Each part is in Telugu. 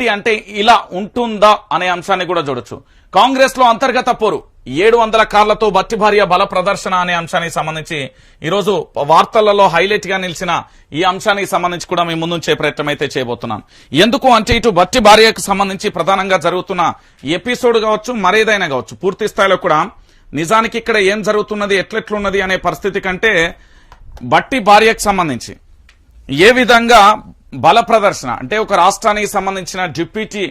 ఏంటి అంటే ఇలా ఉంటుందా అనే అంశాన్ని కూడా చూడొచ్చు. కాంగ్రెస్లో అంతర్గత పోరు. ఏడు వందల కార్లతో భట్టి భార్య బల ప్రదర్శన అనే అంశానికి సంబంధించి ఈరోజు వార్తలలో హైలైట్గా నిలిచిన ఈ అంశానికి సంబంధించి కూడా మేము ముందుంచే ప్రయత్నం అయితే చేయబోతున్నాను ఎందుకు అంటే ఇటు భట్టి భార్యకు సంబంధించి ప్రధానంగా జరుగుతున్న ఎపిసోడ్ కావచ్చు మరేదైనా కావచ్చు పూర్తి స్థాయిలో కూడా నిజానికి ఇక్కడ ఏం జరుగుతున్నది ఎట్లెట్లున్నది అనే పరిస్థితి కంటే భట్టి భార్యకు సంబంధించి ఏ విధంగా బల ప్రదర్శన అంటే ఒక రాష్ట్రానికి సంబంధించిన డిప్యూటీ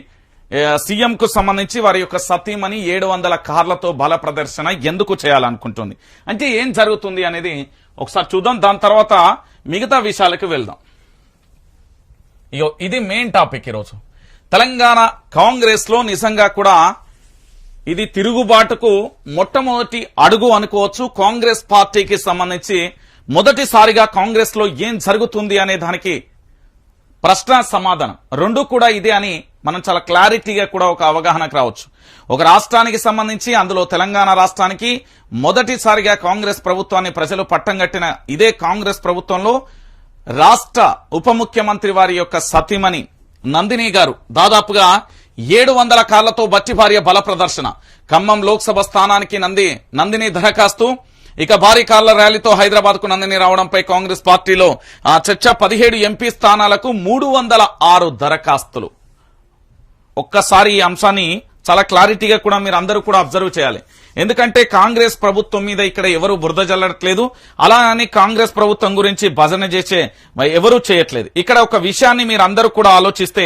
సీఎం కు సంబంధించి వారి యొక్క సతీమణి ఏడు వందల కార్లతో బల ప్రదర్శన ఎందుకు చేయాలనుకుంటుంది? అంటే ఏం జరుగుతుంది అనేది ఒకసారి చూద్దాం. దాని తర్వాత మిగతా విషయాలకు వెళ్దాం. ఇగో ఇది మెయిన్ టాపిక్ ఈరోజు. తెలంగాణ కాంగ్రెస్లో నిజంగా కూడా ఇది తిరుగుబాటుకు మొట్టమొదటి అడుగు అనుకోవచ్చు. కాంగ్రెస్ పార్టీకి సంబంధించి మొదటిసారిగా కాంగ్రెస్లో ఏం జరుగుతుంది అనే దానికి ప్రశ్న సమాధానం. రెండు కూడా ఇదే అని మనం చాలా క్లారిటీగా కూడా ఒక అవగాహనకు రావచ్చు. ఒక రాష్ట్రానికి సంబంధించి అందులో తెలంగాణ రాష్ట్రానికి మొదటిసారిగా కాంగ్రెస్ ప్రభుత్వాన్ని ప్రజలు పట్టం కట్టిన ఇదే కాంగ్రెస్ ప్రభుత్వంలో రాష్ట్ర ఉప ముఖ్యమంత్రి వారి యొక్క సతీమణి నందిని గారు దాదాపుగా ఏడు వందల కార్లతో బట్టి భార్య బల ప్రదర్శన. ఖమ్మం లోక్సభ స్థానానికి నంది నందిని దరఖాస్తు ఇక భారీ కార్ల ర్యాలీతో హైదరాబాద్కు నందిని రావడంపై కాంగ్రెస్ పార్టీలో ఆ చర్చ పదిహేడు ఎంపీ స్థానాలకు మూడు వందల ఆరు దరఖాస్తులు. ఒక్కసారి ఈ అంశాన్ని చాలా క్లారిటీగా కూడా మీరు అందరూ కూడా అబ్జర్వ్ చేయాలి. ఎందుకంటే కాంగ్రెస్ ప్రభుత్వం మీద ఇక్కడ ఎవరు బురద జల్లట్లేదు అలా అని కాంగ్రెస్ ప్రభుత్వం గురించి భజన చేసే ఎవరూ చేయట్లేదు. ఇక్కడ ఒక విషయాన్ని మీరు అందరూ కూడా ఆలోచిస్తే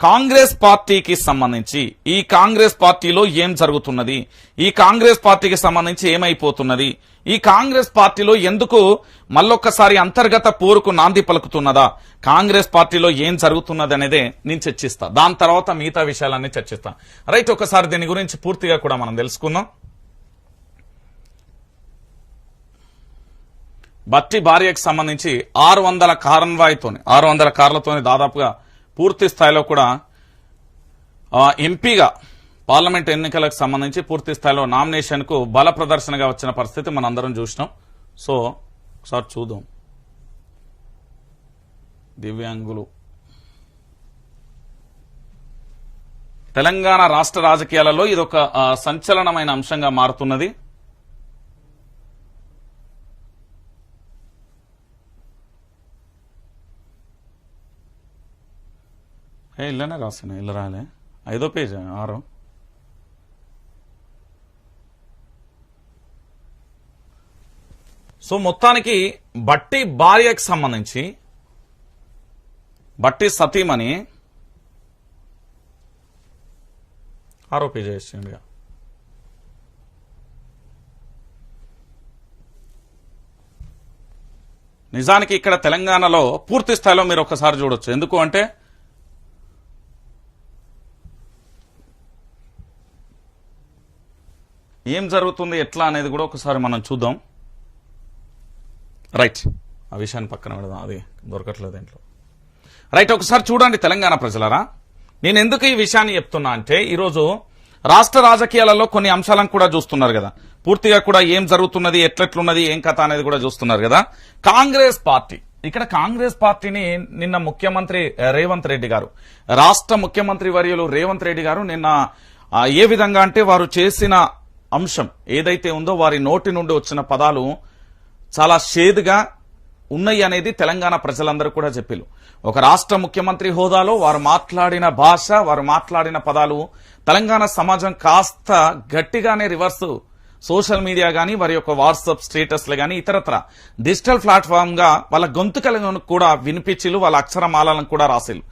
కాంగ్రెస్ పార్టీకి సంబంధించి ఈ కాంగ్రెస్ పార్టీలో ఏం జరుగుతున్నది ఈ కాంగ్రెస్ పార్టీకి సంబంధించి ఏమైపోతున్నది ఈ కాంగ్రెస్ పార్టీలో ఎందుకు మళ్ళొక్కసారి అంతర్గత పోరుకు నాంది పలుకుతున్నదా? కాంగ్రెస్ పార్టీలో ఏం జరుగుతున్నది అనేదే నేను చర్చిస్తా. దాని తర్వాత మిగతా విషయాలన్నీ చర్చిస్తా. రైట్ ఒకసారి దీని గురించి పూర్తిగా కూడా మనం తెలుసుకుందాం. బట్టి భార్యకు సంబంధించి ఆరు వందల కారన్వాయితోని ఆరు వందల కార్లతోని దాదాపుగా పూర్తి స్థాయిలో కూడా ఎంపీగా పార్లమెంట్ ఎన్నికలకు సంబంధించి పూర్తి స్థాయిలో నామినేషన్కు బల ప్రదర్శనగా వచ్చిన పరిస్థితి మనం అందరం చూసినాం. సో ఒకసారి చూద్దాం. దివ్యాంగులు. తెలంగాణ రాష్ట్ర రాజకీయాలలో ఇదొక సంచలనమైన అంశంగా మారుతున్నది. ఏ ఇల్లనే రాసిన ఇల్లు రాలే. ఐదో పేజ్ ఆరో? సో మొత్తానికి బట్టి భార్యకు సంబంధించి బట్టి సతీమణి ఆరోపి పేజ్ నిజానికి ఇక్కడ తెలంగాణలో పూర్తి స్థాయిలో మీరు ఒకసారి చూడొచ్చు. ఎందుకు అంటే ఏం జరుగుతుంది ఎట్లా అనేది కూడా ఒకసారి మనం చూద్దాం. రైట్ ఆ విషయాన్ని పక్కన పెడదాం. అది దొరకట్లేదు ఇంట్లో రైట్ ఒకసారి చూడండి తెలంగాణ ప్రజలరా. నేను ఎందుకు ఈ విషయాన్ని చెప్తున్నా అంటే ఈరోజు రాష్ట్ర రాజకీయాలలో కొన్ని అంశాలను కూడా చూస్తున్నారు కదా. పూర్తిగా కూడా ఏం జరుగుతున్నది ఎట్లెట్లున్నది ఏం కథ అనేది కూడా చూస్తున్నారు కదా. కాంగ్రెస్ పార్టీ. ఇక్కడ కాంగ్రెస్ పార్టీని నిన్న ముఖ్యమంత్రి రేవంత్ రెడ్డి గారు రాష్ట్ర ముఖ్యమంత్రి వర్యులు రేవంత్ రెడ్డి గారు నిన్న ఏ విధంగా అంటే వారు చేసిన అంశం ఏదైతే ఉందో వారి నోటి నుండి వచ్చిన పదాలు చాలా షేదుగా ఉన్నాయి అనేది తెలంగాణ ప్రజలందరూ కూడా చెప్పారు ఒక రాష్ట్ర ముఖ్యమంత్రి హోదాలో వారు మాట్లాడిన భాష వారు మాట్లాడిన పదాలు తెలంగాణ సమాజం కాస్త గట్టిగానే రివర్స్ సోషల్ మీడియా కానీ వారి యొక్క వాట్సాప్ స్టేటస్లు కానీ ఇతరత్ర డిజిటల్ ప్లాట్ఫామ్గా వాళ్ళ గొంతుకలను కూడా వినిపించిలు వాళ్ళ అక్షరమాలను కూడా రాసిలు.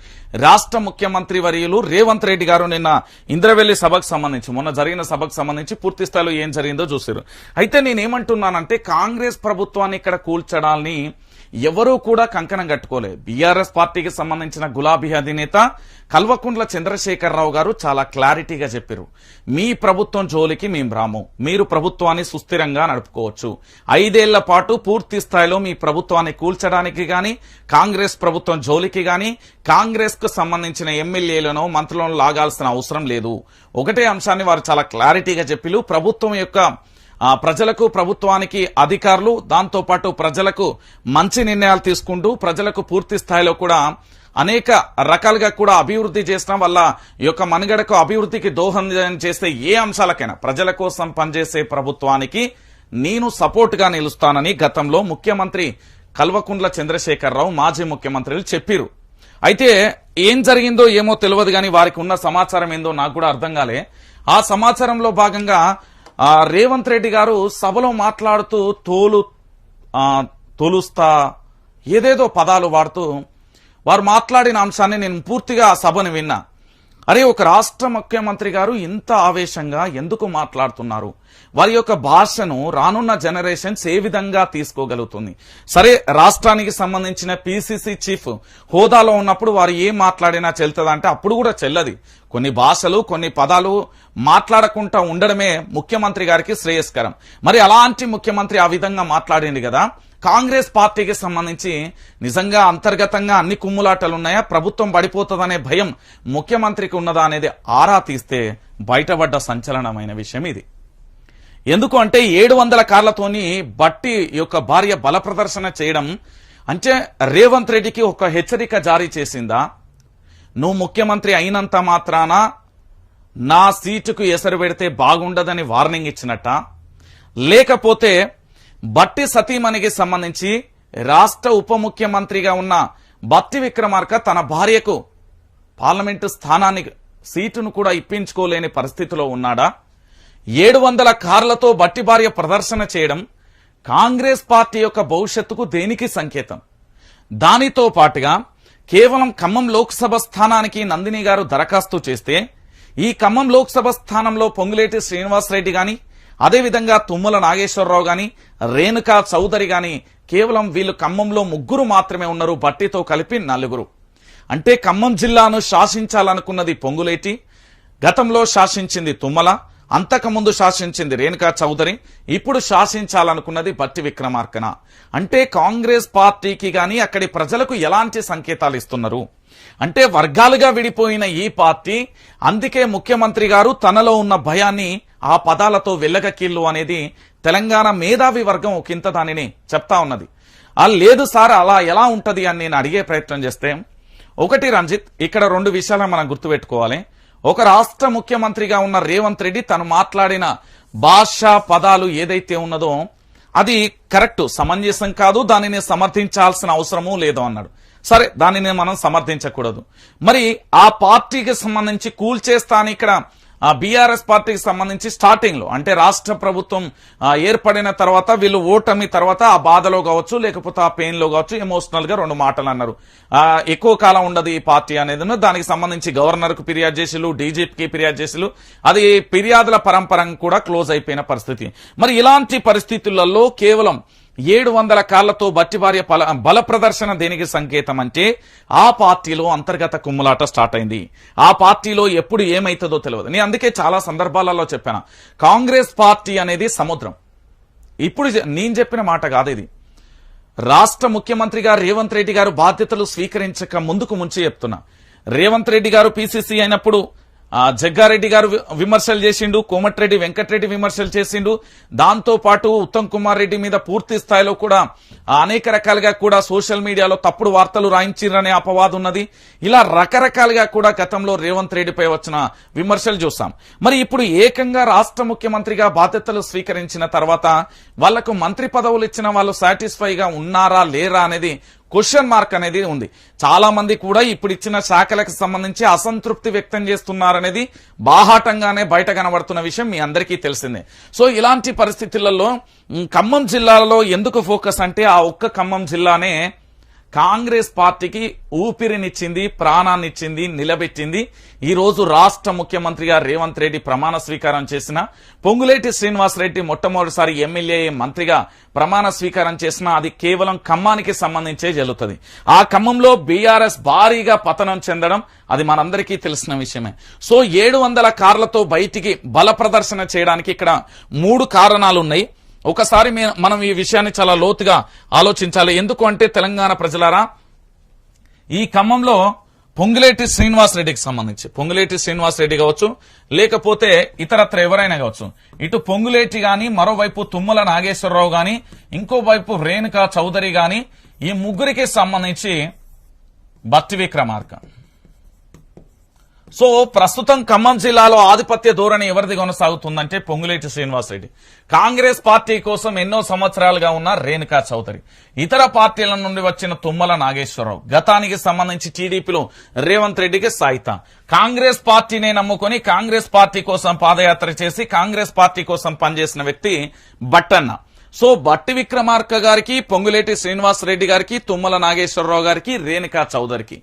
రాష్ట్ర ముఖ్యమంత్రి వర్యులు రేవంత్ రెడ్డి గారు నిన్న ఇంద్రవెల్లి సభకు సంబంధించి మొన్న జరిగిన సభకు సంబంధించి పూర్తి స్థాయిలో ఏం జరిగిందో చూసారు. అయితే నేనేమంటున్నానంటే కాంగ్రెస్ ప్రభుత్వాన్ని ఇక్కడ కూల్చడాన్ని ఎవరూ కూడా కంకణం కట్టుకోలేదు బీఆర్ఎస్ పార్టీకి సంబంధించిన గులాబీ అధినేత కల్వకుంట్ల చంద్రశేఖరరావు గారు చాలా క్లారిటీగా చెప్పారు మీ ప్రభుత్వం జోలికి మేము రాము. మీరు ప్రభుత్వాన్ని సుస్థిరంగా నడుపుకోవచ్చు. ఐదేళ్ళ పాటు పూర్తి స్థాయిలో మీ ప్రభుత్వాన్ని కూల్చడానికి గాని కాంగ్రెస్ ప్రభుత్వం జోలికి గాని కాంగ్రెస్కు సంబంధించిన ఎమ్మెల్యేలను మంత్రులను లాగాల్సిన అవసరం లేదు. ఒకటే అంశాన్ని వారు చాలా క్లారిటీగా చెప్పిలు ప్రభుత్వం యొక్క ప్రజలకు ప్రభుత్వానికి అధికారులు దాంతోపాటు ప్రజలకు మంచి నిర్ణయాలు తీసుకుంటూ ప్రజలకు పూర్తి స్థాయిలో కూడా అనేక రకాలుగా కూడా అభివృద్ధి చేసిన వల్ల యొక్క మనుగడకు అభివృద్ధికి దోహదం చేసే ఏ అంశాలకైనా ప్రజల కోసం పనిచేసే ప్రభుత్వానికి నేను సపోర్ట్గా నిలుస్తానని గతంలో ముఖ్యమంత్రి కల్వకుండ్ల చంద్రశేఖరరావు మాజీ ముఖ్యమంత్రులు చెప్పిరు. అయితే ఏం జరిగిందో ఏమో తెలియదు కానీ వారికి ఉన్న సమాచారం ఏందో నాకు కూడా అర్థం కాలే. ఆ సమాచారంలో భాగంగా రేవంత్ రెడ్డి గారు సభలో మాట్లాడుతూ తోలు తొలుస్తా ఏదేదో పదాలు వాడుతూ వారు మాట్లాడిన అంశాన్ని నేను పూర్తిగా ఆ సభను విన్నా. అరే ఒక రాష్ట్ర ముఖ్యమంత్రి గారు ఇంత ఆవేశంగా ఎందుకు మాట్లాడుతున్నారు? వారి యొక్క భాషను రానున్న జనరేషన్స్ ఏ విధంగా తీసుకోగలుగుతుంది? సరే రాష్ట్రానికి సంబంధించిన పిసిసి చీఫ్ హోదాలో ఉన్నప్పుడు వారు ఏం మాట్లాడినా చెల్తుందంటే అప్పుడు కూడా చెల్లది. కొన్ని భాషలు కొన్ని పదాలు మాట్లాడకుండా ఉండడమే ముఖ్యమంత్రి గారికి శ్రేయస్కరం. మరి అలాంటి ముఖ్యమంత్రి ఆ విధంగా మాట్లాడింది కదా? కాంగ్రెస్ పార్టీకి సంబంధించి నిజంగా అంతర్గతంగా అన్ని కుమ్ములాటలు ఉన్నాయా ప్రభుత్వం పడిపోతుందనే భయం ముఖ్యమంత్రికి ఉన్నదా అనేది ఆరా తీస్తే బయటపడ్డ సంచలనమైన విషయం ఇది. ఎందుకు అంటే ఏడు వందల కార్లతోని బట్టి యొక్క భార్య బల ప్రదర్శన చేయడం అంటే రేవంత్ రెడ్డికి ఒక హెచ్చరిక జారీ చేసిందా? నువ్వు ముఖ్యమంత్రి అయినంత మాత్రాన నా సీటుకు ఎసరు పెడితే బాగుండదని వార్నింగ్ ఇచ్చినట్ట? లేకపోతే బట్టి సతీమణికి సంబంధించి రాష్ట్ర ఉప ముఖ్యమంత్రిగా ఉన్న బట్టి విక్రమార్క తన భార్యకు పార్లమెంటు స్థానాన్ని సీటును కూడా ఇప్పించుకోలేని పరిస్థితిలో ఉన్నాడా? ఏడు వందల కార్లతో బట్టి భార్య ప్రదర్శన చేయడం కాంగ్రెస్ పార్టీ యొక్క భవిష్యత్తుకు దేనికి సంకేతం? దానితో పాటుగా కేవలం ఖమ్మం లోక్సభ స్థానానికి నందిని గారు దరఖాస్తు చేస్తే ఈ ఖమ్మం లోక్సభ స్థానంలో పొంగులేటి శ్రీనివాసరెడ్డి గాని అదేవిధంగా తుమ్మల నాగేశ్వరరావు గాని రేణుకా చౌదరి గాని కేవలం వీళ్ళు ఖమ్మంలో ముగ్గురు మాత్రమే ఉన్నారు బట్టితో కలిపి నలుగురు. అంటే ఖమ్మం జిల్లాను శాసించాలనుకున్నది పొంగులేటి గతంలో శాసించింది తుమ్మల అంతకుముందు శాసించింది రేణుకా చౌదరి ఇప్పుడు శాసించాలనుకున్నది బట్టి విక్రమార్కన. అంటే కాంగ్రెస్ పార్టీకి గాని అక్కడి ప్రజలకు ఎలాంటి సంకేతాలు ఇస్తున్నారు? అంటే వర్గాలుగా విడిపోయిన ఈ పార్టీ అందుకే ముఖ్యమంత్రి గారు తనలో ఉన్న భయాన్ని ఆ పదాలతో వెళ్ళగకీళ్ళు అనేది తెలంగాణ మేధావి వర్గం ఒకంత దానిని చెప్తా ఉన్నది. ఆ లేదు సార్ అలా ఎలా ఉంటది అని నేను అడిగే ప్రయత్నం చేస్తే ఒకటి రంజిత్ ఇక్కడ రెండు విషయాలు మనం గుర్తుపెట్టుకోవాలి. ఒక రాష్ట్ర ముఖ్యమంత్రిగా ఉన్న రేవంత్ రెడ్డి తను మాట్లాడిన భాష పదాలు ఏదైతే ఉన్నదో అది కరెక్ట్ సమంజసం కాదు దానిని సమర్థించాల్సిన అవసరము లేదు అన్నాడు. సరే దానిని మనం సమర్థించకూడదు. మరి ఆ పార్టీకి సంబంధించి కూల్చేస్తాను ఇక్కడ ఆ బీఆర్ఎస్ పార్టీకి సంబంధించి స్టార్టింగ్లో అంటే రాష్ట్ర ప్రభుత్వం ఏర్పడిన తర్వాత వీళ్ళు ఓటమి తర్వాత ఆ బాధలో కావచ్చు లేకపోతే ఆ పెయిన్లో కావచ్చు ఎమోషనల్గా రెండు మాటలు అన్నారు. ఎక్కువ కాలం ఉండదు ఈ పార్టీ అనేది దానికి సంబంధించి గవర్నర్కు ఫిర్యాదు చేసిలు డీజీపీకి ఫిర్యాదు చేసిలు అది ఫిర్యాదుల పరంపరం కూడా క్లోజ్ అయిపోయిన పరిస్థితి. మరి ఇలాంటి పరిస్థితులలో కేవలం ఏడు వందల కాళ్ళతో బట్టిభార్య బల బల ప్రదర్శన దేనికి సంకేతం అంటే ఆ పార్టీలో అంతర్గత కుమ్ములాట స్టార్ట్ అయింది ఆ పార్టీలో ఎప్పుడు ఏమైతుందో తెలియదు నేను అందుకే చాలా సందర్భాలలో చెప్పాను. కాంగ్రెస్ పార్టీ అనేది సముద్రం. ఇప్పుడు నేను చెప్పిన మాట కాదు ఇది. రాష్ట్ర ముఖ్యమంత్రిగా రేవంత్ రెడ్డి గారు బాధ్యతలు స్వీకరించక ముందుకు ముంచి చెప్తున్నా. రేవంత్ రెడ్డి గారు పిసిసి అయినప్పుడు జగ్గారెడ్డి గారు విమర్శలు చేసిండు కోమటిరెడ్డి వెంకటరెడ్డి విమర్శలు చేసిండు. దాంతో పాటు ఉత్తమ్ కుమార్ రెడ్డి మీద పూర్తి స్థాయిలో కూడా అనేక రకాలుగా కూడా సోషల్ మీడియాలో తప్పుడు వార్తలు రాయించిరనే అపవాదు ఉన్నది. ఇలా రకరకాలుగా కూడా గతంలో రేవంత్ రెడ్డిపై వచ్చిన విమర్శలు చూసాం మరి ఇప్పుడు ఏకంగా రాష్ట్ర ముఖ్యమంత్రిగా బాధ్యతలు స్వీకరించిన తర్వాత వాళ్ళకు మంత్రి పదవులు ఇచ్చిన వాళ్ళు సాటిస్ఫైగా ఉన్నారా లేరా అనేది క్వశ్చన్ మార్క్ అనేది ఉంది. చాలా మంది కూడా ఇప్పుడు ఇచ్చిన శాఖలకు సంబంధించి అసంతృప్తి వ్యక్తం చేస్తున్నారనేది బాహాటంగానే బయట కనబడుతున్న విషయం మీ అందరికీ తెలిసిందే. సో ఇలాంటి పరిస్థితులలో ఖమ్మం జిల్లాలో ఎందుకు ఫోకస్ అంటే ఆ ఒక్క ఖమ్మం జిల్లానే కాంగ్రెస్ పార్టీకి ఊపిరినిచ్చింది ప్రాణాన్నిచ్చింది నిలబెట్టింది. ఈరోజు రాష్ట్ర ముఖ్యమంత్రిగా రేవంత్ రెడ్డి ప్రమాణ స్వీకారం చేసిన పొంగులేటి శ్రీనివాసరెడ్డి మొట్టమొదటిసారి ఎమ్మెల్యే మంత్రిగా ప్రమాణ స్వీకారం చేసిన అది కేవలం ఖమ్మానికి సంబంధించే జరుగుతుంది. ఆ ఖమ్మంలో బీఆర్ఎస్ భారీగా పతనం చెందడం అది మనందరికీ తెలిసిన విషయమే. సో ఏడు వందల కార్లతో బయటికి బల ప్రదర్శన చేయడానికి ఇక్కడ మూడు కారణాలు ఉన్నాయి ఒకసారి మనం ఈ విషయాన్ని చాలా లోతుగా ఆలోచించాలి. ఎందుకు అంటే తెలంగాణ ప్రజలారా ఈ ఖమ్మంలో పొంగులేటి శ్రీనివాస్ రెడ్డికి సంబంధించి పొంగులేటి శ్రీనివాస్ రెడ్డి కావచ్చు లేకపోతే ఇతరత్ర ఎవరైనా కావచ్చు ఇటు పొంగులేటి గాని మరోవైపు తుమ్మల నాగేశ్వరరావు గాని ఇంకోవైపు రేణుకా చౌదరి గాని ఈ ముగ్గురికి సంబంధించి భక్తి విక్రమార్క. సో ప్రస్తుతం ఖమ్మం జిల్లాలో ఆధిపత్య ధోరణి ఎవరిది కొనసాగుతుందంటే పొంగులేటి శ్రీనివాసరెడ్డి. కాంగ్రెస్ పార్టీ కోసం ఎన్నో సంవత్సరాలుగా ఉన్న రేణుకా చౌదరి. ఇతర పార్టీల నుండి వచ్చిన తుమ్మల నాగేశ్వరరావు. గతానికి సంబంధించి టీడీపీలో రేవంత్ రెడ్డికి సాయిత. కాంగ్రెస్ పార్టీనే నమ్ముకొని కాంగ్రెస్ పార్టీ కోసం పాదయాత్ర చేసి కాంగ్రెస్ పార్టీ కోసం పనిచేసిన వ్యక్తి బట్టన్న. సో బట్టి విక్రమార్క గారికి పొంగులేటి శ్రీనివాస్ రెడ్డి గారికి తుమ్మల నాగేశ్వరరావు గారికి రేణుకా చౌదరికి.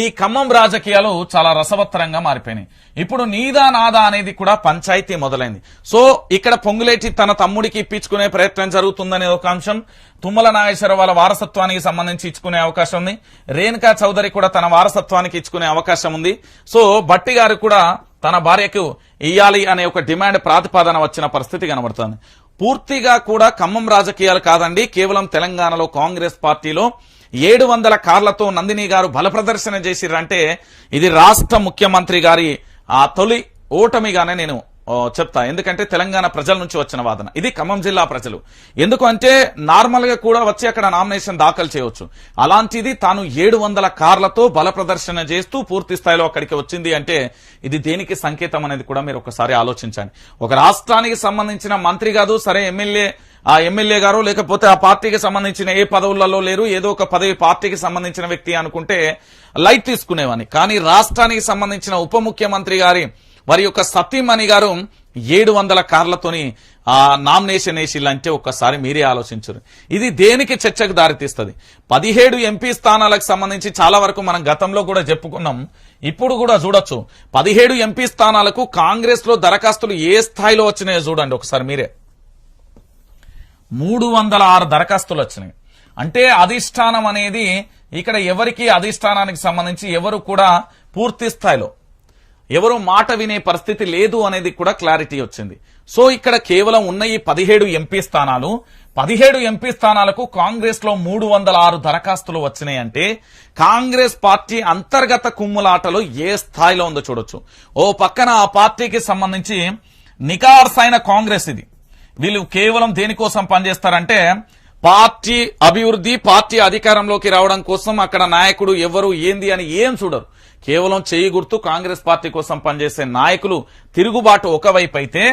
ఈ ఖమ్మం రాజకీయాలు చాలా రసవత్తరంగా మారిపోయినాయి. ఇప్పుడు నీదా నాదా అనేది కూడా పంచాయతీ మొదలైంది. సో ఇక్కడ పొంగులేటి తన తమ్ముడికి ఇప్పించుకునే ప్రయత్నం జరుగుతుందనే ఒక అంశం. తుమ్మల నాగేశ్వరరావు వాళ్ళ వారసత్వానికి సంబంధించి ఇచ్చుకునే అవకాశం ఉంది. రేణుకా చౌదరి కూడా తన వారసత్వానికి ఇచ్చుకునే అవకాశం ఉంది. సో బట్టి గారు కూడా తన భార్యకు ఇయ్యాలి అనే ఒక డిమాండ్ ప్రాతిపాదన వచ్చిన పరిస్థితి కనబడుతుంది. పూర్తిగా కూడా ఖమ్మం రాజకీయాలు కాదండి. కేవలం తెలంగాణలో కాంగ్రెస్ పార్టీలో ఏడు వందల కార్లతో నందిని గారు బల ప్రదర్శన చేసిర్రంటే ఇది రాష్ట్ర ముఖ్యమంత్రి గారి ఆ తొలి ఓటమిగానే నేను చెప్తా. ఎందుకంటే తెలంగాణ ప్రజల నుంచి వచ్చిన వాదన. ఇది ఖమ్మం జిల్లా ప్రజలు. ఎందుకంటే నార్మల్గా కూడా వచ్చి అక్కడ నామినేషన్ దాఖలు చేయవచ్చు అలాంటిది తాను ఏడు వందల కార్లతో బల ప్రదర్శన చేస్తూ పూర్తి స్థాయిలో అక్కడికి వచ్చింది అంటే ఇది దేనికి సంకేతం అనేది కూడా మీరు ఒకసారి ఆలోచించండి. ఒక రాష్ట్రానికి సంబంధించిన మంత్రి కాదు సరే ఎమ్మెల్యే ఆ ఎమ్మెల్యే గారు లేకపోతే ఆ పార్టీకి సంబంధించిన ఏ పదవులలో లేరు ఏదో ఒక పదవి పార్టీకి సంబంధించిన వ్యక్తి అనుకుంటే లైట్ తీసుకునేవాని. కానీ రాష్ట్రానికి సంబంధించిన ఉప ముఖ్యమంత్రి గారి వారి యొక్క సతీమణి గారు ఏడు వందల కార్లతోని ఆ నామినేషన్ వేసిల్లంటే ఒక్కసారి మీరే ఆలోచించరు. ఇది దేనికి చర్చకు దారితీస్తుంది? పదిహేడు ఎంపీ స్థానాలకు సంబంధించి చాలా వరకు మనం గతంలో కూడా చెప్పుకున్నాం. ఇప్పుడు కూడా చూడొచ్చు. పదిహేడు ఎంపీ స్థానాలకు కాంగ్రెస్లో దరఖాస్తులు ఏ స్థాయిలో వచ్చినాయో చూడండి ఒకసారి మీరే. మూడు వందల ఆరు దరఖాస్తులు వచ్చినాయి. అంటే అధిష్టానం అనేది ఇక్కడ ఎవరికి అధిష్టానానికి సంబంధించి ఎవరు కూడా పూర్తి స్థాయిలో ఎవరు మాట వినే పరిస్థితి లేదు అనేది కూడా క్లారిటీ వచ్చింది. సో ఇక్కడ కేవలం ఉన్న ఈ పదిహేడు ఎంపీ స్థానాలు పదిహేడు ఎంపీ స్థానాలకు కాంగ్రెస్లో మూడు వందల ఆరు దరఖాస్తులు వచ్చినాయంటే కాంగ్రెస్ పార్టీ అంతర్గత కుమ్ములాటలో ఏ స్థాయిలో ఉందో చూడొచ్చు. ఓ పక్కన ఆ పార్టీకి సంబంధించి నికార్సైన కాంగ్రెస్ ఇది. వీళ్ళు కేవలం దేనికోసం పనిచేస్తారంటే పార్టీ అభివృద్ధి పార్టీ అధికారంలోకి రావడం కోసం అక్కడ నాయకుడు ఎవరు ఏంది అని ఏం చూడరు. కేవలం చేయి గుర్తు కాంగ్రెస్ పార్టీ కోసం పనిచేసే నాయకులు తిరుగుబాటు ఒకవైపు అయితే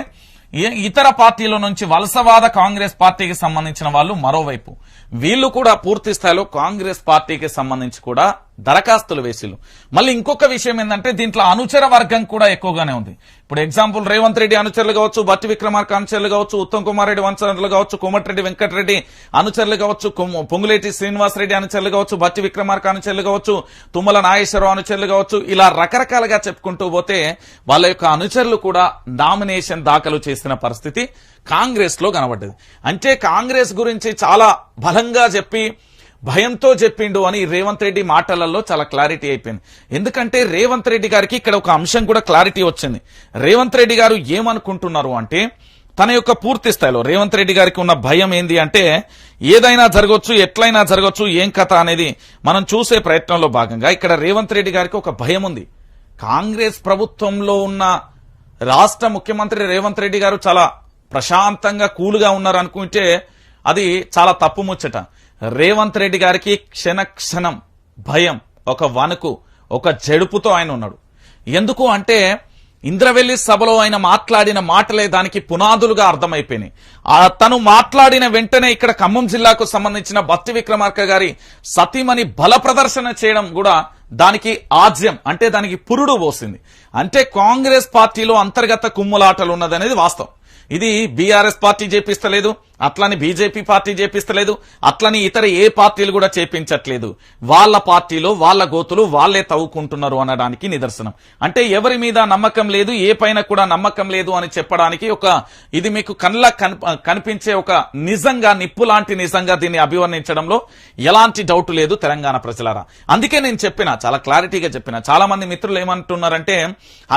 ఇతర పార్టీల నుంచి వలసవాద కాంగ్రెస్ పార్టీకి సంబంధించిన వాళ్ళు మరోవైపు. వీళ్ళు కూడా పూర్తి స్థాయిలో కాంగ్రెస్ పార్టీకి సంబంధించి కూడా దరఖాస్తులు వేసిల్లు. మళ్ళీ ఇంకొక విషయం ఏంటంటే దీంట్లో అనుచర వర్గం కూడా ఎక్కువగానే ఉంది. ఇప్పుడు ఎగ్జాంపుల్ రేవంత్ రెడ్డి అనుచరులు కావచ్చు బట్టి విక్రమార్క అనుచరులు కావచ్చు ఉత్తమ్ కుమార్ రెడ్డి అనుచరులు కావచ్చు కోమటిరెడ్డి వెంకటరెడ్డి అనుచరులు కావచ్చు పొంగులేటి శ్రీనివాస్ రెడ్డి అనుచరులు కావచ్చు బట్టి విక్రమార్క అనుచరులు కావచ్చు తుమ్మల నాగేశ్వరరావు అనుచరులు కావచ్చు ఇలా రకరకాలుగా చెప్పుకుంటూ పోతే వాళ్ళ యొక్క అనుచరులు కూడా నామినేషన్ దాఖలు చేసిన పరిస్థితి కాంగ్రెస్లో కనబడ్డది. అంటే కాంగ్రెస్ గురించి చాలా బలంగా చెప్పి భయంతో చెప్పిండు అని రేవంత్ రెడ్డి మాటలలో చాలా క్లారిటీ అయిపోయింది. ఎందుకంటే రేవంత్ రెడ్డి గారికి ఇక్కడ ఒక అంశం కూడా క్లారిటీ వచ్చింది. రేవంత్ రెడ్డి గారు ఏమనుకుంటున్నారు అంటే తన యొక్క పూర్తి స్థాయిలో రేవంత్ రెడ్డి గారికి ఉన్న భయం ఏంది అంటే ఏదైనా జరగవచ్చు ఎట్లయినా జరగవచ్చు ఏం కథ అనేది మనం చూసే ప్రయత్నంలో భాగంగా ఇక్కడ రేవంత్ రెడ్డి గారికి ఒక భయం ఉంది. కాంగ్రెస్ ప్రభుత్వంలో ఉన్న రాష్ట్ర ముఖ్యమంత్రి రేవంత్ రెడ్డి గారు చాలా ప్రశాంతంగా కూలుగా ఉన్నారు అనుకుంటే అది చాలా తప్పు ముచ్చట. రేవంత్ రెడ్డి గారికి క్షణ క్షణం భయం ఒక వణుకు ఒక జడుపుతో ఆయన ఉన్నాడు. ఎందుకు అంటే ఇంద్రవెల్లి సభలో ఆయన మాట్లాడిన మాటలే దానికి పునాదులుగా అర్థమైపోయినాయి. ఆ తను మాట్లాడిన వెంటనే ఇక్కడ ఖమ్మం జిల్లాకు సంబంధించిన భక్తి విక్రమార్క గారి సతీమణి బల ప్రదర్శన చేయడం కూడా దానికి ఆజ్యం అంటే దానికి పురుడు పోసింది. అంటే కాంగ్రెస్ పార్టీలో అంతర్గత కుమ్ములాటలు ఉన్నదనేది వాస్తవం. ఇది బీఆర్ఎస్ పార్టీ చేపిస్తలేదు అట్లని బీజేపీ పార్టీ చేపిస్తలేదు అట్లని ఇతర ఏ పార్టీలు కూడా చేపించట్లేదు. వాళ్ళ పార్టీలో వాళ్ళ గోతులు వాళ్ళే తవ్వుకుంటున్నారు అనడానికి నిదర్శనం. అంటే ఎవరి మీద నమ్మకం లేదు ఏ పైన కూడా నమ్మకం లేదు అని చెప్పడానికి ఒక ఇది మీకు కళ్ళ కనిపించే ఒక నిజంగా నిప్పు లాంటి నిజంగా దీన్ని అభివర్ణించడంలో ఎలాంటి డౌట్ లేదు తెలంగాణ ప్రజలారా. అందుకే నేను చెప్పిన చాలా క్లారిటీగా చెప్పిన చాలా మంది మిత్రులు ఏమంటున్నారంటే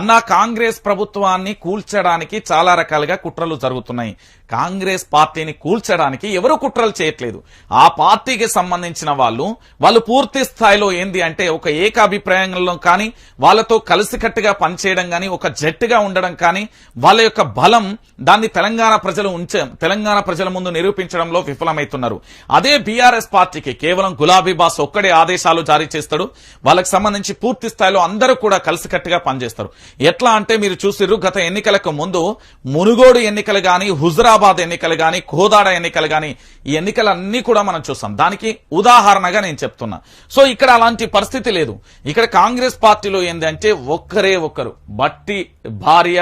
అన్నా కాంగ్రెస్ ప్రభుత్వాన్ని కూల్చడానికి చాలా రకాలుగా కుట్ర కుట్రలు జరుగుతున్నాయి. కాంగ్రెస్ పార్టీని కూల్చడానికి ఎవరు కుట్రలు చేయట్లేదు. ఆ పార్టీకి సంబంధించిన వాళ్ళు వాళ్ళు పూర్తి స్థాయిలో ఏంది అంటే ఒక ఏకాభిప్రాయంలో కానీ వాళ్ళతో కలిసికట్టుగా పనిచేయడం కానీ ఒక జట్టుగా ఉండడం కానీ వాళ్ళ యొక్క బలం దాన్ని తెలంగాణ ప్రజలు ఉంచే తెలంగాణ ప్రజల ముందు నిరూపించడంలో విఫలమవుతున్నారు. అదే బీఆర్ఎస్ పార్టీకి కేవలం గులాబీ బాస్ ఒక్కడే ఆదేశాలు జారీ చేస్తాడు. వాళ్ళకి సంబంధించి పూర్తి స్థాయిలో అందరూ కూడా కలిసికట్టుగా పనిచేస్తారు. ఎట్లా అంటే మీరు చూసిర్రు గత ఎన్నికలకు ముందు మునుగోడు ఎన్నికలు గాని హుజురాబాద్ ఎన్నికలు గాని కోదాడ ఎన్నికలు గాని ఈ ఎన్నికలన్నీ కూడా మనం చూస్తాం. దానికి ఉదాహరణగా నేను చెప్తున్నా. సో ఇక్కడ అలాంటి పరిస్థితి లేదు. ఇక్కడ కాంగ్రెస్ పార్టీలో ఏంటంటే ఒక్కరే ఒక్కరు. బట్టి భార్య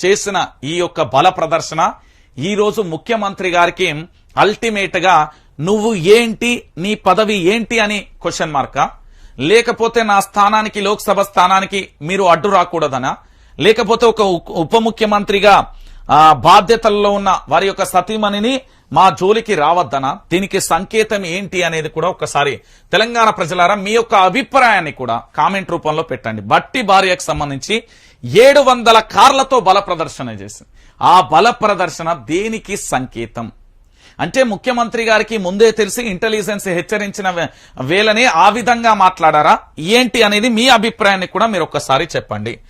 చేసిన ఈ యొక్క బల ప్రదర్శన ఈ రోజు ముఖ్యమంత్రి గారికి అల్టిమేట్గా నువ్వు ఏంటి నీ పదవి ఏంటి అని క్వశ్చన్ మార్కా. లేకపోతే నా స్థానానికి లోక్సభ స్థానానికి మీరు అడ్డు రాకూడదనా? లేకపోతే ఒక ఉప ముఖ్యమంత్రిగా బాధ్యతల్లో ఉన్న వారి యొక్క సతీమణిని మా జోలికి రావద్దనా? దీనికి సంకేతం ఏంటి అనేది కూడా ఒకసారి తెలంగాణ ప్రజలారా మీ యొక్క అభిప్రాయాన్ని కూడా కామెంట్ రూపంలో పెట్టండి. బట్టి భార్యకు సంబంధించి ఏడు వందల కార్లతో బల ప్రదర్శన చేసింది. ఆ బల ప్రదర్శన దేనికి సంకేతం? అంటే ముఖ్యమంత్రి గారికి ముందే తెలిసి ఇంటెలిజెన్స్ హెచ్చరించిన వేళనే ఆ విధంగా మాట్లాడారా? ఏంటి అనేది మీ అభిప్రాయాన్ని కూడా మీరు ఒక్కసారి చెప్పండి.